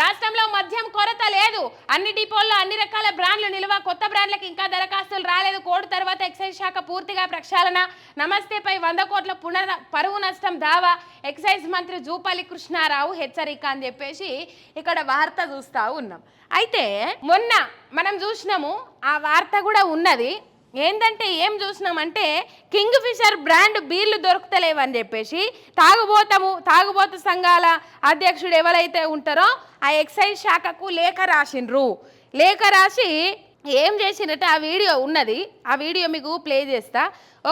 రాష్ట్రంలో మద్యం కొరత లేదు. అన్ని డిపోల్లో అన్ని రకాల బ్రాండ్లు నిల్వ కొత్త బ్రాండ్లకు ఇంకా దరఖాస్తులు రాలేదు. కోడ్ తర్వాత ఎక్సైజ్ శాఖ పూర్తిగా ప్రక్షాళన. నమస్తేపై వంద కోట్ల పునర్ పరువు నష్టం దావా. ఎక్సైజ్ మంత్రి జూపల్లి కృష్ణారావు హెచ్చరిక అని చెప్పేసి ఇక్కడ వార్త చూస్తూ ఉన్నాం. అయితే మొన్న మనం చూసినాము ఆ వార్త కూడా ఉన్నది. ఏంటంటే ఏం చూసినామంటే కింగ్ ఫిషర్ బ్రాండ్ బీర్లు దొరుకుతలేవని చెప్పేసి తాగుబోతము తాగుబోత సంఘాల అధ్యక్షుడు ఎవరైతే ఉంటారో ఆ ఎక్సైజ్ శాఖకు లేఖ రాసిండ్రు. లేఖ రాసి ఏం చేసినట్టు ఆ వీడియో ఉన్నది. ఆ వీడియో మీకు ప్లే చేస్తా.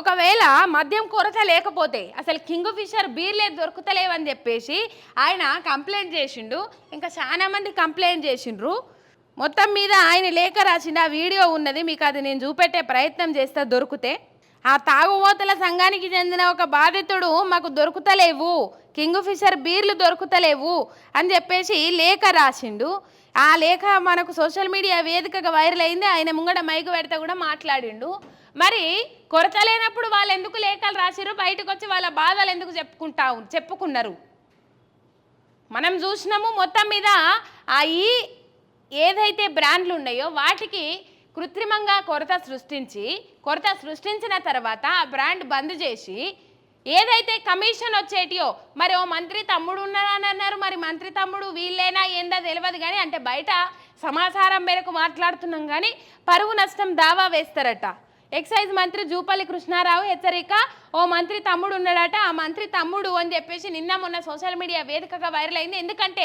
ఒకవేళ మద్యం కొరత లేకపోతే అసలు కింగ్ ఫిషర్ బీర్లే దొరుకుతలేవని చెప్పేసి ఆయన కంప్లైంట్ చేసిండు. ఇంకా చాలామంది కంప్లైంట్ చేసిండ్రు. మొత్తం మీద ఆయన లేఖ రాసిన ఆ వీడియో ఉన్నది. మీకు అది నేను చూపెట్టే ప్రయత్నం చేస్తా దొరికితే. ఆ తాగుబోతుల సంఘానికి చెందిన ఒక బాధితుడు మాకు దొరుకుతలేవు. కింగ్ ఫిషర్ బీర్లు దొరుకుతలేవు. అని చెప్పేసి లేఖ రాసిండు. ఆ లేఖ మనకు సోషల్ మీడియా వేదికగా వైరల్ అయింది. ఆయన ముంగడ మైకు పెడితే కూడా మాట్లాడిండు. మరి కొరత లేనప్పుడు వాళ్ళు ఎందుకు లేఖలు రాసిరు బయటకు వచ్చి వాళ్ళ బాధలు ఎందుకు చెప్పుకుంటా చెప్పుకున్నారు? మనం చూసినాము మొత్తం మీద ఆ ఈ ఏదైతే బ్రాండ్లు ఉన్నాయో వాటికి కృత్రిమంగా కొరత సృష్టించి కొరత సృష్టించిన తర్వాత ఆ బ్రాండ్ బంద్ చేసి ఏదైతే కమిషన్ వచ్చేటియో మరి ఓ మంత్రి తమ్ముడు ఉన్నారని అన్నారు మరి మంత్రి తమ్ముడు వీళ్ళేనా ఏందో తెలియదు కానీ అంటే బయట సమాచారం మేరకు మాట్లాడుతున్నాం కానీ పరువు నష్టం దావా వేస్తారట. ఎక్సైజ్ మంత్రి జూపల్లి కృష్ణారావు హెచ్చరిక ఓ మంత్రి తమ్ముడు ఉన్నాడట ఆ మంత్రి తమ్ముడు అని చెప్పేసి నిన్న మొన్న సోషల్ మీడియా వేదికగా వైరల్ అయింది. ఎందుకంటే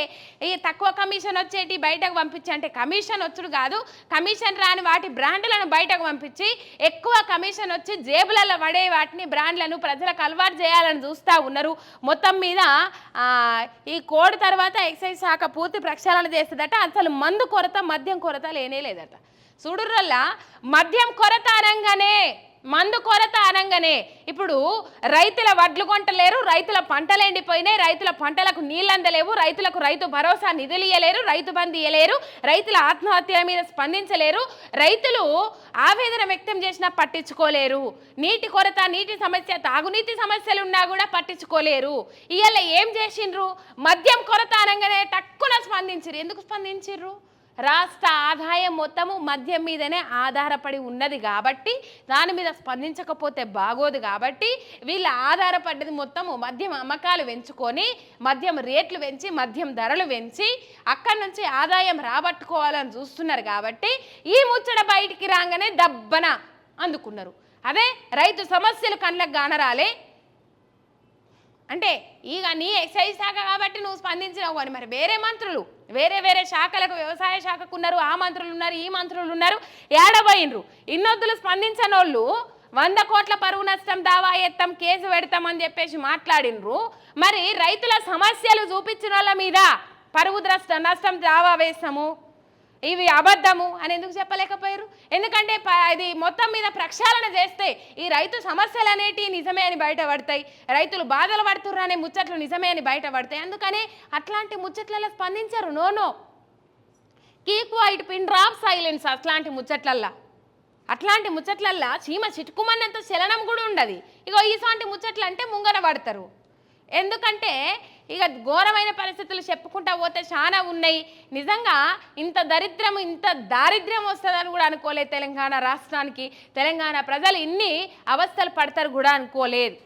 ఈ తక్కువ కమిషన్ వచ్చేటి బయటకు పంపించి అంటే కమిషన్ వచ్చుడు కాదు కమిషన్ రాని వాటి బ్రాండ్లను బయటకు పంపించి ఎక్కువ కమిషన్ వచ్చి జేబులలో పడే వాటిని బ్రాండ్లను ప్రజలకు అలవాటు చేయాలని చూస్తూ ఉన్నారు. మొత్తం మీద ఈ కోడ్ తర్వాత ఎక్సైజ్ శాఖ పూర్తి ప్రక్షాళన చేస్తుందట. అసలు మందు కొరత మద్యం కొరత లేనే లేదట. చూడుర్రల్లా? మద్యం కొరత అనగానే మందు కొరత అనగానే. ఇప్పుడు రైతుల వడ్లు కొంటలేరు రైతుల పంటలు ఎండిపోయినాయి రైతుల పంటలకు నీళ్ళు అందలేవు రైతులకు రైతు భరోసా నిధులు ఇయ్యలేరు రైతు బంధు ఇయ్యలేరు రైతుల ఆత్మహత్యల మీద స్పందించలేరు రైతులు ఆవేదన వ్యక్తం చేసినా పట్టించుకోలేరు. నీటి కొరత నీటి సమస్య తాగునీటి సమస్యలు ఉన్నా కూడా పట్టించుకోలేరు. ఇవాళ ఏం చేసిండ్రు? మద్యం కొరత అనగానే తక్కువ స్పందించరు ఎందుకు స్పందించిర్రు? రాష్ట్ర ఆదాయం మొత్తము మద్యం మీదనే ఆధారపడి ఉన్నది కాబట్టి దాని మీద స్పందించకపోతే బాగోదు కాబట్టి వీళ్ళు ఆధారపడ్డది మొత్తము మద్యం అమ్మకాలు పెంచుకొని మద్యం రేట్లు పెంచి మద్యం ధరలు పెంచి అక్కడి నుంచి ఆదాయం రాబట్టుకోవాలని చూస్తున్నారు కాబట్టి ఈ ముచ్చట బయటికి రాగానే దబ్బన అందుకున్నారు. అదే రైతు సమస్యలు కళ్ళకు గానరాలే అంటే ఇక నీ ఎక్సైజ్ శాఖ కాబట్టి నువ్వు స్పందించినావు కానీ మరి వేరే మంత్రులు వేరే వేరే శాఖలకు వ్యవసాయ శాఖకు ఉన్నారు ఆ మంత్రులు ఉన్నారు ఈ మంత్రులు ఉన్నారు ఏడబోయినరు ఇన్నొద్దులు స్పందించని వాళ్ళు వంద కోట్ల పరువు నష్టం దావా ఎత్తాం కేసు పెడతామని చెప్పేసి మాట్లాడినరు మరి రైతుల సమస్యలు చూపించిన వాళ్ళ మీద పరువు నష్టం నష్టం దావా వేస్తాము. ఇవి అబద్ధము అని ఎందుకు చెప్పలేకపోయారు? ఎందుకంటే ప- ఇది మొత్తం మీద ప్రక్షాళన చేస్తే ఈ రైతు సమస్యలు అనేటివి నిజమే అని బయటపడతాయి రైతులు బాధలు పడుతున్నారు అనే ముచ్చట్లు నిజమే అని బయటపడతాయి అందుకనే అట్లాంటి ముచ్చట్లలో స్పందించరు. No no. కీక్ వైట్ పిన్ డ్రాప్ సైలెన్స్ అట్లాంటి ముచ్చట్లల్లా. అట్లాంటి ముచ్చట్లల్లా చీమ చిట్టుకుమన్నంత చలనం కూడా ఉండదు. ఇగో ఈసాంటి ముచ్చట్లు అంటే ముంగర పడతారు. ఎందుకంటే ఇక ఘోరమైన పరిస్థితులు చెప్పుకుంటా పోతే చాలా ఉన్నాయి. నిజంగా ఇంత దరిద్రం ఇంత దారిద్ర్యం వస్తుందని కూడా అనుకోలేదు తెలంగాణ రాష్ట్రానికి. తెలంగాణ ప్రజలు ఇన్ని అవస్థలు పడతారు కూడా అనుకోలేదు.